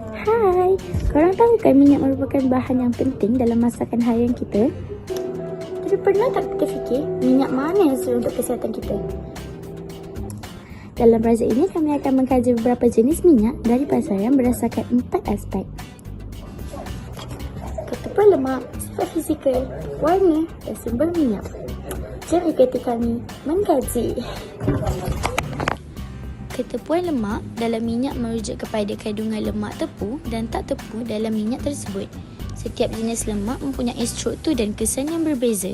Hai, korang tahu kan minyak merupakan bahan yang penting dalam masakan harian kita? Tapi pernah tak kita fikir minyak mana yang sesuai untuk kesihatan kita? Dalam projek ini kami akan mengkaji beberapa jenis minyak dari pasaran berdasarkan empat aspek. Ketupan lemak, sifat fizikal, warna dan sumber minyak. Jom ikuti kami mengkaji. Ketepuan lemak dalam minyak merujuk kepada kandungan lemak tepu dan tak tepu dalam minyak tersebut. Setiap jenis lemak mempunyai struktur dan kesan yang berbeza.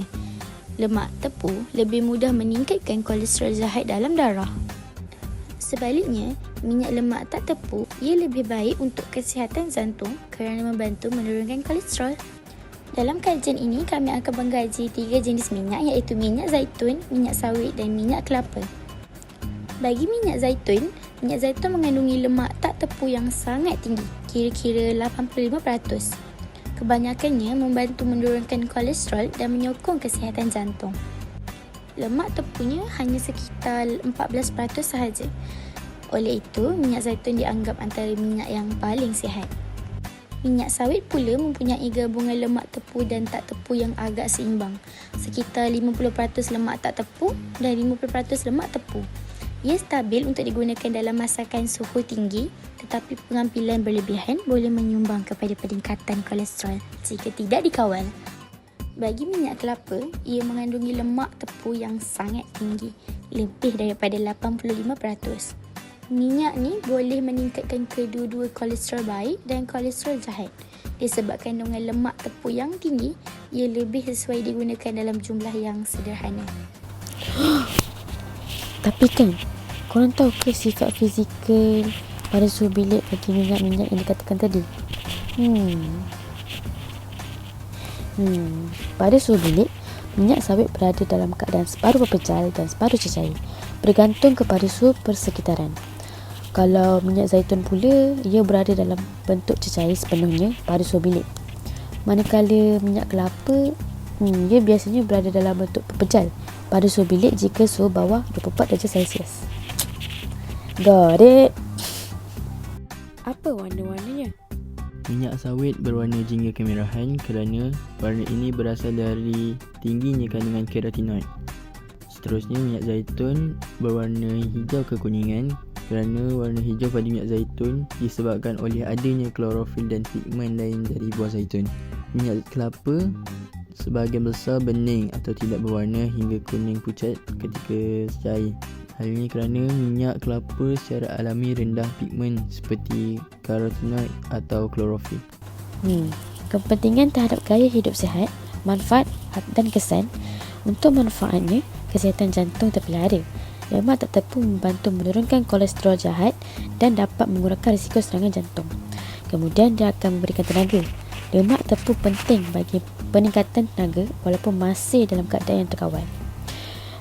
Lemak tepu lebih mudah meningkatkan kolesterol jahat dalam darah. Sebaliknya, minyak lemak tak tepu ia lebih baik untuk kesihatan jantung kerana membantu menurunkan kolesterol. Dalam kajian ini, kami akan mengkaji tiga jenis minyak iaitu minyak zaitun, minyak sawit dan minyak kelapa. Bagi minyak zaitun, minyak zaitun mengandungi lemak tak tepu yang sangat tinggi, kira-kira 85%. Kebanyakannya membantu menurunkan kolesterol dan menyokong kesihatan jantung. Lemak tepunya hanya sekitar 14% sahaja. Oleh itu, minyak zaitun dianggap antara minyak yang paling sihat. Minyak sawit pula mempunyai gabungan lemak tepu dan tak tepu yang agak seimbang. Sekitar 50% lemak tak tepu dan 50% lemak tepu. Ia stabil untuk digunakan dalam masakan suhu tinggi tetapi pengambilan berlebihan boleh menyumbang kepada peningkatan kolesterol jika tidak dikawal. Bagi minyak kelapa, ia mengandungi lemak tepu yang sangat tinggi, lebih daripada 85%. Minyak ni boleh meningkatkan kedua-dua kolesterol baik dan kolesterol jahat. Disebab kandungan lemak tepu yang tinggi, ia lebih sesuai digunakan dalam jumlah yang sederhana. Tapi kan, korang tahu ke sifat fizikal pada suhu bilik bagi minyak-minyak yang dikatakan tadi? Hmm. Hmm. Pada suhu bilik, minyak sawit berada dalam keadaan separuh berpejal dan separuh cecair, bergantung kepada suhu persekitaran. Kalau minyak zaitun pula, ia berada dalam bentuk cecair sepenuhnya pada suhu bilik. Manakala minyak kelapa, hmm, ia biasanya berada dalam bentuk berpejal pada suhu bilik jika suhu bawah 24 darjah Celsius. Got it? Apa warna-warnanya? Minyak sawit berwarna jingga kemerahan kerana warna ini berasal dari tingginya kandungan keratinoid. Seterusnya minyak zaitun berwarna hijau kekuningan kerana warna hijau pada minyak zaitun disebabkan oleh adanya klorofil dan pigmen lain dari buah zaitun. Minyak kelapa sebahagian besar bening atau tidak berwarna hingga kuning pucat ketika cair. Hal ini kerana minyak kelapa secara alami rendah pigmen seperti karotenoid atau klorofil. Hmm, kepentingan terhadap gaya hidup sihat, manfaat dan kesan. Untuk manfaatnya, kesihatan jantung terpelihara. Lemak tak tepu membantu menurunkan kolesterol jahat dan dapat mengurangkan risiko serangan jantung. Kemudian dia akan memberikan tenaga. Lemak tepu penting bagi peningkatan tenaga walaupun masih dalam keadaan yang terkawal.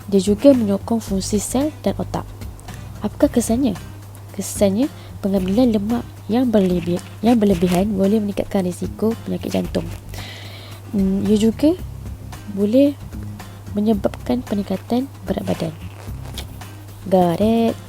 Dia juga menyokong fungsi sel dan otak. Apakah kesannya? Kesannya, pengambilan lemak yang berlebih, yang berlebihan boleh meningkatkan risiko penyakit jantung. Hmm, ia juga boleh menyebabkan peningkatan berat badan. It?